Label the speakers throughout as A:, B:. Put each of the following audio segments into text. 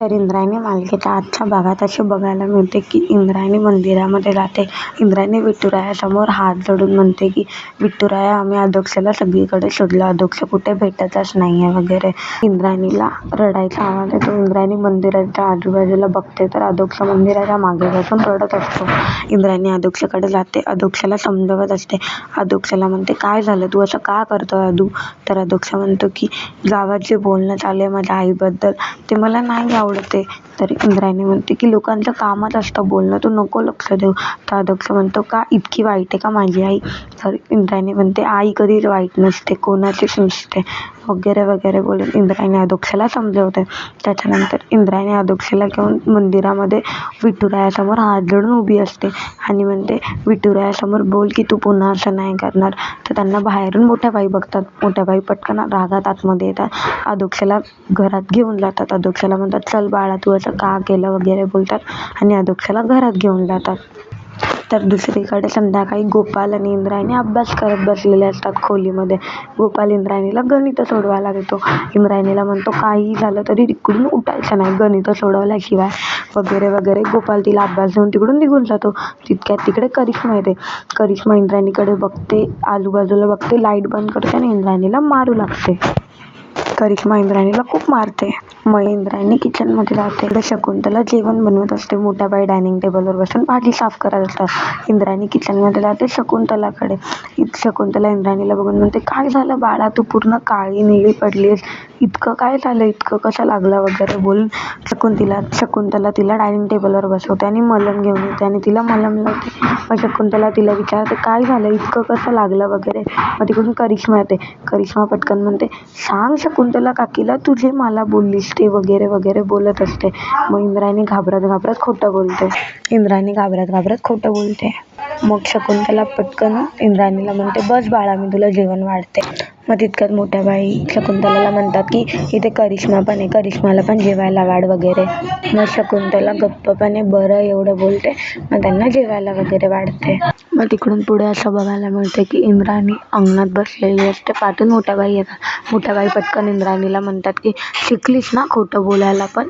A: तर इंद्रायणी मालिकेच्या आजच्या भागात असे बघायला मिळते की इंद्रायणी मंदिरामध्ये जाते इंद्रायणी विठुरायासमोर हात जोडून म्हणते की विठुराया आम्ही अधोक्षाला सगळीकडे शोधलं. अधोक्ष कुठे भेटतच नाही आहे वगैरे. इंद्रायणीला रडायचा आवाज येतो. इंद्रायणी मंदिराच्या आजूबाजूला बघते तर अधोक्ष मंदिराच्या मागे बसून रडत असतो. इंद्रायणी अधोक्षाकडे जाते. अधोक्षाला समजवत असते. अधोक्षाला म्हणते काय झालं? तू असं का करतो अधू? तर अधोक्ष म्हणतो की गावात जे बोलणं चालू आहे माझ्या आईबद्दल ते मला नाही आवडत. आहे तर इंद्रायणी म्हणते की लोकांचं कामच असतं बोलणं. तू नको लक्ष देऊ. तर अधोक्ष म्हणतो का इतकी वाईट आहे का माझी आई? तर इंद्रायणी म्हणते आई कधीच वाईट नसते. कोणाचीच नसते वगैरे वगैरे बोलून इंद्रायणी अधोक्षाला समजवते. त्याच्यानंतर इंद्रायणी अधोक्षाला घेऊन मंदिरामध्ये विठुरायासमोर हात जोडून उभी असते आणि म्हणते विठुरायासमोर बोल की तू पुन्हा असं नाही करणार. तर त्यांना बाहेरून मोठ्या बाई बघतात. मोठ्या बाई पटकन रागात आतमध्ये येतात. अधोक्षाला घरात घेऊन जातात. अधोक्षाला म्हणतात चल बाळा तू असं का केलं वगैरे बोलतात आणि अधोक्षाला घरात घेऊन जातात. तर दुसरीकडे संध्याकाळी गोपाल आणि इंद्रायणी अभ्यास करत बसलेले असतात खोलीमध्ये. गोपाल इंद्रायणीला गणितं सोडवायला देतो. इंद्रायणीला म्हणतो काहीही झालं तरी तिकडून उठायचं नाही. गणितं सोडवल्याशिवाय वगैरे वगैरे. गोपाल तिला अभ्यास देऊन तिकडून निघून जातो. तितक्यात तिकडे करिश्मा येते. करिश्मा इंद्रायणीकडे बघते आजूबाजूला बघते लाइट बंद करते आणि इंद्रायणीला मारू लागते. करिश्मा इंद्रायणीला खूप मारते. मग इंद्रायणी किचनमध्ये जाते इकडे शकुंतला जेवण बनवत असते. मोठ्या बाई डायनिंग टेबलवर बसून भाजी साफ करत असतात. इंद्रायणी किचनमध्ये जाते शकुंतलाकडे. शकुंतला इंद्रायणीला बघून म्हणते काय झालं बाळा? तू पूर्ण काळी निळी पडलीस इतकं काय झालं? इतकं कसं लागलं वगैरे बोलून शकुंतला शकुंतला तिला डायनिंग टेबलवर बसवते आणि मलम घेऊन येते आणि तिला मलम लावते. मग शकुंतला तिला विचारते काय झालं? इतकं कसं लागलं वगैरे? मग तिकडून करिश्मा येते. करिश्मा पटकन म्हणते सांग शकुंतला काकीला तुझे मला बोललीस ते वगैरे वगैरे बोलत असते. मग इंद्रायणी घाबरत घाबरत खोटं बोलते. इंद्रायणी घाबरत घाबरत खोटं बोलते. मग शकुंतला पटकन इंद्रायणीला म्हणते बस बाळा मी तुला जेवण वाढते. मग तितक्यात मोठ्या बाई. शकुंतलाला म्हणतात की इथे करिश्मा पण आहे. करिश्माला पण जेवायला वाढ वगैरे. मग शकुंतला गप्पपणे बरं एवढं बोलते मग त्यांना जेवायला वगैरे वाढते. मग तिकडून पुढे असं बघायला मिळतं की इंद्राणी अंगणात बसलेली असते. पाठून मोठ्या बाई येतात. मोठ्या बाई पटकन इंद्राणीला म्हणतात की शिकलीस ना खोटं बोलायला पण?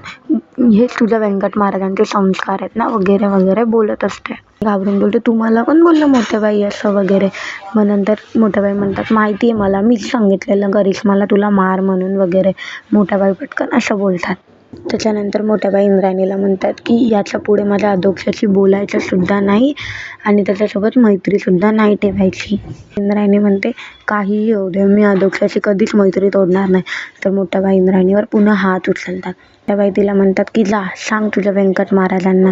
A: हे तुझ्या व्यंकट महाराजांचे संस्कार आहेत ना वगैरे वगैरे बोलत असते. घाबरून बोलते तू मला बोललं मोठेबाई असं वगैरे. मग नंतर मोठेबाई म्हणतात माहिती आहे मला मीच सांगितलेलं करिश्माला तुला मार म्हणून वगैरे. मोठ्याबाई पटकन असं बोलतात. त्याच्यानंतर मोठ्या बाई इंद्रायणीला म्हणतात की याच्यापुढे माझ्या अध्यक्षाशी बोलायचं सुद्धा नाही आणि त्याच्यासोबत मैत्रीसुद्धा नाही ठेवायची. इंद्रायणी म्हणते काहीही होऊ दे मी अध्यक्षाशी कधीच मैत्री तोडणार नाही. तर मोठ्या बाई इंद्रायणीवर पुन्हा हात उचलतात. त्या बाई तिला म्हणतात की जा सांग तुझ्या व्यंकट महाराजांना.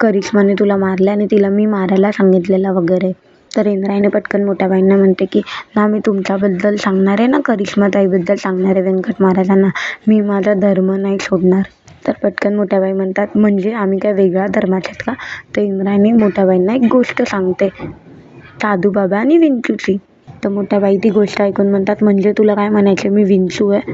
A: करिश्माने तुला मारलं आणि तिला मी मारायला सांगितलेलं वगैरे. तर इंद्रायणी पटकन मोठ्या बाईंना म्हणते की ना मी तुमच्याबद्दल सांगणार आहे ना करिश्माताईबद्दल सांगणार आहे व्यंकट महाराजांना मी माझा धर्म नाही सोडणार. तर पटकन मोठ्या बाई म्हणतात म्हणजे आम्ही काय वेगळ्या धर्माचे आहेत का? तर इंद्रायणी मोठ्या बाईंना एक गोष्ट सांगते साधूबाबा आणि विंचूची. तर मोठ्या बाई ती गोष्ट ऐकून म्हणतात म्हणजे तुला काय म्हणायचं मी विंचू आहे.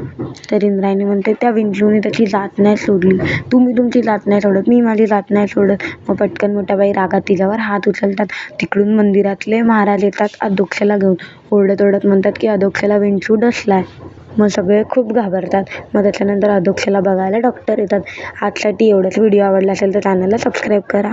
A: तर इंद्रायणी म्हणते त्या विंचूने त्याची जात नाही सोडली. तुम्ही तुमची जात नाही सोडत. मी माझी जात नाही सोडत. मग पटकन मोठ्या बाई रागात तिच्यावर हात उचलतात. तिकडून मंदिरातले महाराज येतात अधोक्षाला घेऊन. ओरडत ओरडत म्हणतात की अधोक्षाला विंचू डसलाय. मग सगळे खूप घाबरतात. मग त्याच्यानंतर अधोक्षाला बघायला डॉक्टर येतात. आजसाठी एवढंच. व्हिडिओ आवडला असेल तर चॅनलला सबस्क्राईब करा.